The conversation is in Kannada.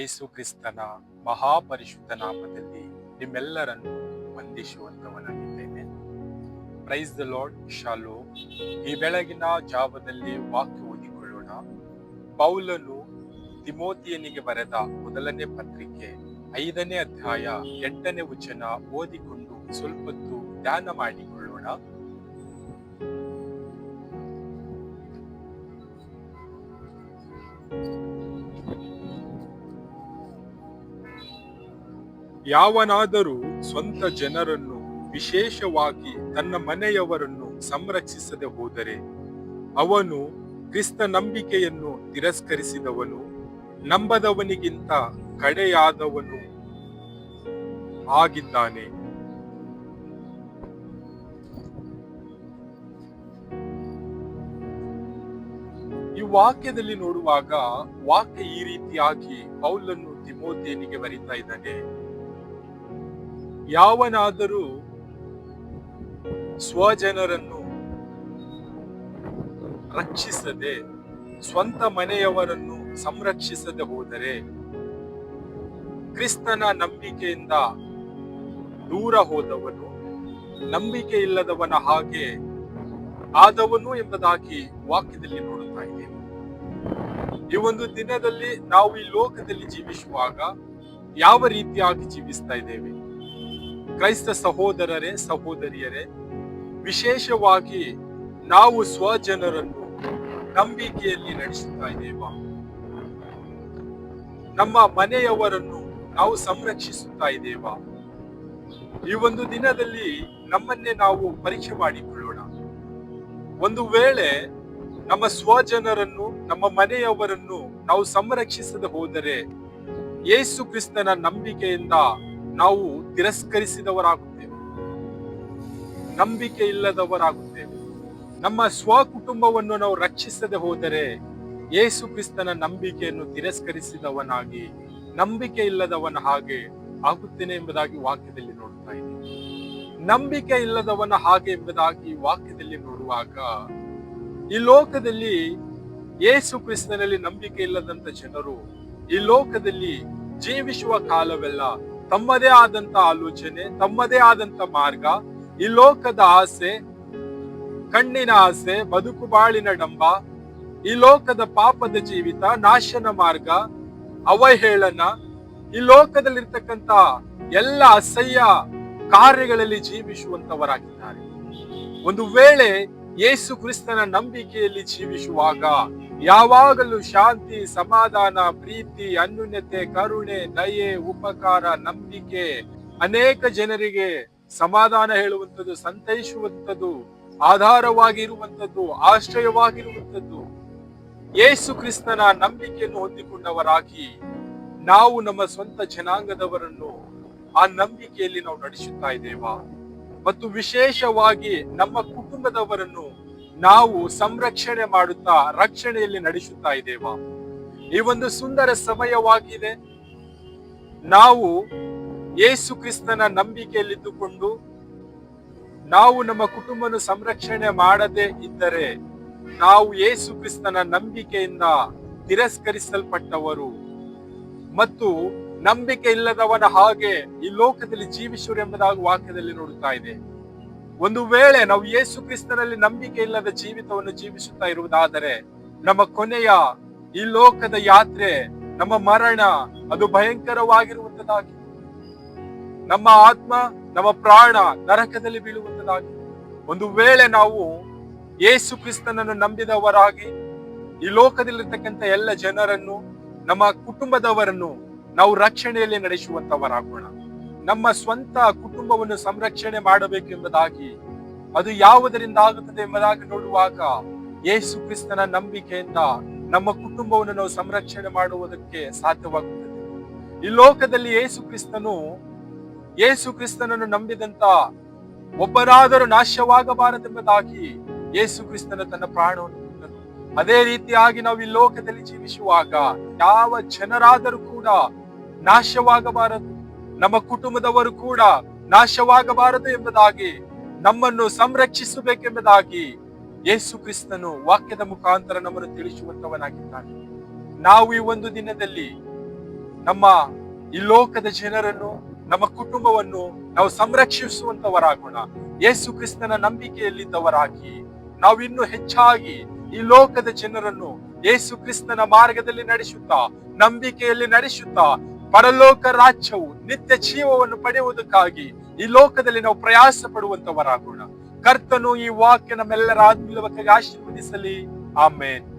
ಯೇಸು ಕ್ರಿಸ್ತನ ಮಹಾಪರಿಶುದ್ಧ ನಾಮದಲ್ಲಿ ನಿಮ್ಮೆಲ್ಲರನ್ನು ವಂದಿಸುವಂತವನಾಗಿದ್ದೇನೆ. ಪ್ರೈಸ್ ದ ಲಾರ್ಡ್ ಶಾಲೋ ಈ ಬೆಳಗಿನ ಜಾವದಲ್ಲಿ ವಾಕ್ಯ ಓದಿಕೊಳ್ಳೋಣ. ಪೌಲನು ತಿಮೋತಿಯನಿಗೆ ಬರೆದ ಮೊದಲನೇ ಪತ್ರಿಕೆ ಐದನೇ ಅಧ್ಯಾಯ ಎಂಟನೇ ವಚನ ಓದಿಕೊಂಡು ಸ್ವಲ್ಪತ್ತು ಧ್ಯಾನ ಮಾಡಿಕೊಳ್ಳೋಣ. ಯಾವನಾದರೂ ಸ್ವಂತ ಜನರನ್ನು, ವಿಶೇಷವಾಗಿ ತನ್ನ ಮನೆಯವರನ್ನು ಸಂರಕ್ಷಿಸದೆ ಹೋದರೆ, ಅವನು ಕ್ರಿಸ್ತ ನಂಬಿಕೆಯನ್ನು ತಿರಸ್ಕರಿಸಿದವನು, ನಂಬದವನಿಗಿಂತ ಕಡೆಯಾದವನು ಆಗಿದ್ದಾನೆ. ಈ ವಾಕ್ಯದಲ್ಲಿ ನೋಡುವಾಗ ವಾಕ್ಯ ಈ ರೀತಿಯಾಗಿ ಪೌಲನ್ನು ತಿಮೋತಿಯನಿಗೆ ಬರೀತಾ ಇದ್ದಾನೆ. ಯಾವನಾದರೂ ಸ್ವಜನರನ್ನು ರಕ್ಷಿಸದೆ, ಸ್ವಂತ ಮನೆಯವರನ್ನು ಸಂರಕ್ಷಿಸದೆ ಹೋದರೆ ಕ್ರಿಸ್ತನ ನಂಬಿಕೆಯಿಂದ ದೂರ ಹೋದವನು, ನಂಬಿಕೆ ಇಲ್ಲದವನ ಹಾಗೆ ಆದವನು ಎಂಬುದಾಗಿ ವಾಕ್ಯದಲ್ಲಿ ನೋಡುತ್ತಾ ಇದ್ದೇವೆ ಈ ಒಂದು ದಿನದಲ್ಲಿ ನಾವು ಈ ಲೋಕದಲ್ಲಿ ಜೀವಿಸುವಾಗ ಯಾವ ರೀತಿಯಾಗಿ ಜೀವಿಸ್ತಾ ಇದ್ದೇವೆ? ಕ್ರೈಸ್ತ ಸಹೋದರರೇ, ಸಹೋದರಿಯರೇ, ವಿಶೇಷವಾಗಿ ನಾವು ಸ್ವಜನರನ್ನು ನಂಬಿಕೆಯಲ್ಲಿ ನಡೆಸುತ್ತಾ ಇದ್ದೇವ? ನಮ್ಮ ಮನೆಯವರನ್ನು ನಾವು ಸಂರಕ್ಷಿಸುತ್ತಾ ಇದ್ದೇವ? ಈ ಒಂದು ದಿನದಲ್ಲಿ ನಮ್ಮನ್ನೇ ನಾವು ಪರೀಕ್ಷೆ ಮಾಡಿಕೊಳ್ಳೋಣ. ಒಂದು ವೇಳೆ ನಮ್ಮ ಸ್ವಜನರನ್ನು, ನಮ್ಮ ಮನೆಯವರನ್ನು ನಾವು ಸಂರಕ್ಷಿಸದೆ ಹೋದರೆ ಯೇಸು ಕ್ರಿಸ್ತನ ನಂಬಿಕೆಯಿಂದ ನಾವು ತಿರಸ್ಕರಿಸಿದವರಾಗುತ್ತೇವೆ. ನಂಬಿಕೆ ಇಲ್ಲದವರಾಗುತ್ತೇವೆ. ನಮ್ಮ ಸ್ವಕುಟುಂಬವನ್ನು ನಾವು ರಕ್ಷಿಸದೆ ಹೋದರೆ ಯೇಸು ಕ್ರಿಸ್ತನ ನಂಬಿಕೆಯನ್ನು ತಿರಸ್ಕರಿಸಿದವನಾಗಿ, ನಂಬಿಕೆ ಇಲ್ಲದವನ ಹಾಗೆ ಆಗುತ್ತೇನೆ ಎಂಬುದಾಗಿ ವಾಕ್ಯದಲ್ಲಿ ನೋಡ್ತಾ ಇದ್ದೀವಿ ನಂಬಿಕೆ ಇಲ್ಲದವನ ಹಾಗೆ ಎಂಬುದಾಗಿ ವಾಕ್ಯದಲ್ಲಿ ನೋಡುವಾಗ, ಈ ಲೋಕದಲ್ಲಿ ಯೇಸು ಕ್ರಿಸ್ತನಲ್ಲಿ ನಂಬಿಕೆ ಇಲ್ಲದಂತ ಜನರು, ಈ ಲೋಕದಲ್ಲಿ ಜೀವಿಸುವ ಕಾಲವೆಲ್ಲ ತಮ್ಮದೇ ಆದಂತ ಆಲೋಚನೆ, ತಮ್ಮದೇ ಆದಂತ ಮಾರ್ಗ, ಈ ಲೋಕದ ಆಸೆ, ಕಣ್ಣಿನ ಆಸೆ, ಬದುಕು ಬಾಳಿನ ಡಂಬ, ಈ ಲೋಕದ ಪಾಪದ ಜೀವಿತ, ನಾಶನ ಮಾರ್ಗ, ಅವಹೇಳನ, ಈ ಲೋಕದಲ್ಲಿರ್ತಕ್ಕಂತ ಎಲ್ಲ ಅಸಹ್ಯ ಕಾರ್ಯಗಳಲ್ಲಿ ಜೀವಿಸುವಂತವರಾಗಿದ್ದಾರೆ ಒಂದು ವೇಳೆ ಯೇಸು ಕ್ರಿಸ್ತನ ನಂಬಿಕೆಯಲ್ಲಿ ಜೀವಿಸುವಾಗ ಯಾವಾಗಲೂ ಶಾಂತಿ, ಸಮಾಧಾನ, ಪ್ರೀತಿ, ಅನ್ಯೂನ್ಯತೆ, ಕರುಣೆ, ದಯೆ, ಉಪಕಾರ, ನಂಬಿಕೆ ಅನೇಕ ಜನರಿಗೆ ಸಮಾಧಾನ ಹೇಳುವಂಥದ್ದು, ಸಂತೈಸುವಂಥದ್ದು, ಆಧಾರವಾಗಿರುವಂಥದ್ದು, ಆಶ್ರಯವಾಗಿರುವಂಥದ್ದು. ಯೇಸು ಕ್ರಿಸ್ತನ ನಂಬಿಕೆಯನ್ನು ಹೊಂದಿಕೊಂಡವರಾಗಿ ನಾವು ನಮ್ಮ ಸ್ವಂತ ಜನಾಂಗದವರನ್ನು ಆ ನಂಬಿಕೆಯಲ್ಲಿ ನಾವು ನಡೆಸುತ್ತಾ ಇದ್ದೇವಾ? ಮತ್ತು ವಿಶೇಷವಾಗಿ ನಮ್ಮ ಕುಟುಂಬದವರನ್ನು ನಾವು ಸಂರಕ್ಷಣೆ ಮಾಡುತ್ತಾ ರಕ್ಷಣೆಯಲ್ಲಿ ನಡೆಸುತ್ತಾ ಇದ್ದೇವಾ? ಈ ಒಂದು ಸುಂದರ ಸಮಯವಾಗಿದೆ. ನಾವು ಯೇಸು ಕ್ರಿಸ್ತನ ನಂಬಿಕೆಯಲ್ಲಿದ್ದುಕೊಂಡು ನಾವು ನಮ್ಮ ಕುಟುಂಬನ ಸಂರಕ್ಷಣೆ ಮಾಡದೆ ಇದ್ದರೆ ನಾವು ಯೇಸು ಕ್ರಿಸ್ತನ ನಂಬಿಕೆಯಿಂದ ತಿರಸ್ಕರಿಸಲ್ಪಟ್ಟವರು. ಮತ್ತು ನಂಬಿಕೆ ಇಲ್ಲದವನ ಹಾಗೆ ಈ ಲೋಕದಲ್ಲಿ ಜೀವಿಸುವರು ಎಂಬುದಾಗಿ ವಾಕ್ಯದಲ್ಲಿ ನೋಡುತ್ತಾ ಇದೆ. ಒಂದು ವೇಳೆ ನಾವು ಯೇಸು ಕ್ರಿಸ್ತನಲ್ಲಿ ನಂಬಿಕೆ ಇಲ್ಲದ ಜೀವಿತವನ್ನು ಜೀವಿಸುತ್ತಾ ಇರುವುದಾದರೆ, ನಮ್ಮ ಕೊನೆಯ ಈ ಲೋಕದ ಯಾತ್ರೆ, ನಮ್ಮ ಮರಣ, ಅದು ಭಯಂಕರವಾಗಿರುವಂತದಾಗಿ ನಮ್ಮ ಆತ್ಮ, ನಮ್ಮ ಪ್ರಾಣ ನರಕದಲ್ಲಿ ಬೀಳುವಂತದಾಗಿ ಒಂದು ವೇಳೆ ನಾವು ಯೇಸು ಕ್ರಿಸ್ತನನ್ನು ನಂಬಿದವರಾಗಿ, ಈ ಲೋಕದಲ್ಲಿರ್ತಕ್ಕಂಥ ಎಲ್ಲ ಜನರನ್ನು, ನಮ್ಮ ಕುಟುಂಬದವರನ್ನು ನಾವು ರಕ್ಷಣೆಯಲ್ಲಿ ನಡೆಸುವಂತವರಾಗೋಣ ನಮ್ಮ ಸ್ವಂತ ಕುಟುಂಬವನ್ನು ಸಂರಕ್ಷಣೆ ಮಾಡಬೇಕೆಂಬುದಾಗಿ ಅದು ಯಾವುದರಿಂದ ಆಗುತ್ತದೆ ಎಂಬುದಾಗಿ ನೋಡುವಾಗ ಯೇಸು ಕ್ರಿಸ್ತನ ನಂಬಿಕೆಯಿಂದ ನಮ್ಮ ಕುಟುಂಬವನ್ನು ನಾವು ಸಂರಕ್ಷಣೆ ಮಾಡುವುದಕ್ಕೆ ಸಾಧ್ಯವಾಗುತ್ತದೆ. ಈ ಲೋಕದಲ್ಲಿ ಯೇಸು ಕ್ರಿಸ್ತನು, ಯೇಸು ಕ್ರಿಸ್ತನನ್ನು ನಂಬಿದಂತ ಒಬ್ಬರಾದರೂ ನಾಶವಾಗಬಾರದೆಂಬುದಾಗಿ ಯೇಸು ಕ್ರಿಸ್ತನ ತನ್ನ ಪ್ರಾಣವನ್ನು ಅದೇ ರೀತಿಯಾಗಿ ನಾವು ಈ ಲೋಕದಲ್ಲಿ ಜೀವಿಸುವಾಗ ಯಾವ ಜನರಾದರೂ ಕೂಡ ನಾಶವಾಗಬಾರದು. ನಮ್ಮ ಕುಟುಂಬದವರು ಕೂಡ ನಾಶವಾಗಬಾರದು ಎಂಬುದಾಗಿ, ನಮ್ಮನ್ನು ಸಂರಕ್ಷಿಸಬೇಕೆಂಬುದಾಗಿ ಯೇಸು ಕ್ರಿಸ್ತನು ವಾಕ್ಯದ ಮುಖಾಂತರ ನಮ್ಮನ್ನು ತಿಳಿಸುವಂತವನಾಗಿದ್ದಾನೆ ನಾವು ಈ ಒಂದು ದಿನದಲ್ಲಿ ನಮ್ಮ ಈ ಲೋಕದ ಜನರನ್ನು, ನಮ್ಮ ಕುಟುಂಬವನ್ನು ನಾವು ಸಂರಕ್ಷಿಸುವಂತವರಾಗೋಣ ಯೇಸು ಕ್ರಿಸ್ತನ ನಂಬಿಕೆಯಲ್ಲಿದ್ದವರಾಗಿ, ನಾವು ಇನ್ನು ಹೆಚ್ಚಾಗಿ ಈ ಲೋಕದ ಜನರನ್ನು ಯೇಸು ಕ್ರಿಸ್ತನ ಮಾರ್ಗದಲ್ಲಿ ನಡೆಸುತ್ತಾ, ನಂಬಿಕೆಯಲ್ಲಿ ನಡೆಸುತ್ತಾ ಪರಲೋಕ ರಾಜ್ಯವು ನಿತ್ಯ ಜೀವವನ್ನು ಪಡೆಯುವುದಕ್ಕಾಗಿ ಈ ಲೋಕದಲ್ಲಿ ನಾವು ಪ್ರಯಾಸ ಪಡುವಂತವರಾಗೋಣ ಕರ್ತನು ಈ ವಾಕ್ಯ ನಮ್ಮೆಲ್ಲರ ಆತ್ಮೀಯವಾಗಿ ಆಶೀರ್ವದಿಸಲಿ. ಆಮೇನ್.